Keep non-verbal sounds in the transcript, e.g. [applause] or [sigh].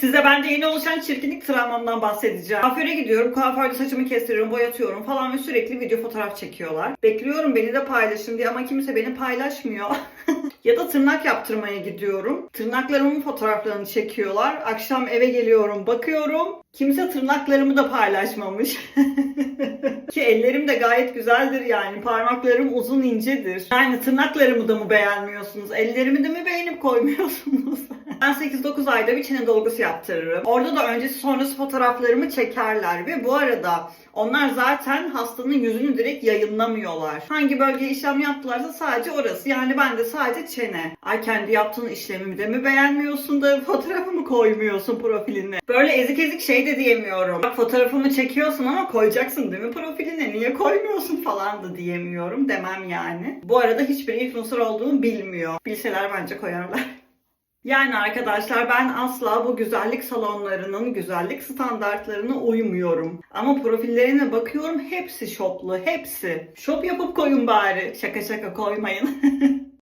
Size bende yeni oluşan çirkinlik travmamdan bahsedeceğim. Kuaföre gidiyorum, kuaförde saçımı kestiriyorum, boyatıyorum falan ve sürekli video fotoğraf çekiyorlar. Bekliyorum beni de paylaşın diye ama kimse beni paylaşmıyor. [laughs] ya da tırnak yaptırmaya gidiyorum. Tırnaklarımın fotoğraflarını çekiyorlar. Akşam eve geliyorum, bakıyorum. Kimse tırnaklarımı da paylaşmamış. [laughs] Ki ellerim de gayet güzeldir yani. Parmaklarım uzun incedir. Yani tırnaklarımı da mı beğenmiyorsunuz? Ellerimi de mi beğenip koymuyorsunuz? [laughs] ben 8-9 ayda bir çene dolgusu yaptırırım. Orada da öncesi sonrası fotoğraflarımı çekerler ve bu arada onlar zaten hastanın yüzünü direkt yayınlamıyorlar. Hangi bölgeye işlem yaptılarsa sadece orası. Yani ben de sadece çene. Ay kendi yaptığın işlemimi de mi beğenmiyorsun da fotoğrafımı koymuyorsun profiline. Böyle ezik ezik şey de diyemiyorum. Bak fotoğrafımı çekiyorsun ama koyacaksın değil mi profiline? Niye koymuyorsun falan da diyemiyorum. Demem yani. Bu arada hiçbir influencer olduğumu bilmiyor. Bilseler bence koyarlar. Yani arkadaşlar ben asla bu güzellik salonlarının güzellik standartlarına uymuyorum. Ama profillerine bakıyorum hepsi şoplu, hepsi. Şop yapıp koyun bari. Şaka şaka koymayın. [laughs]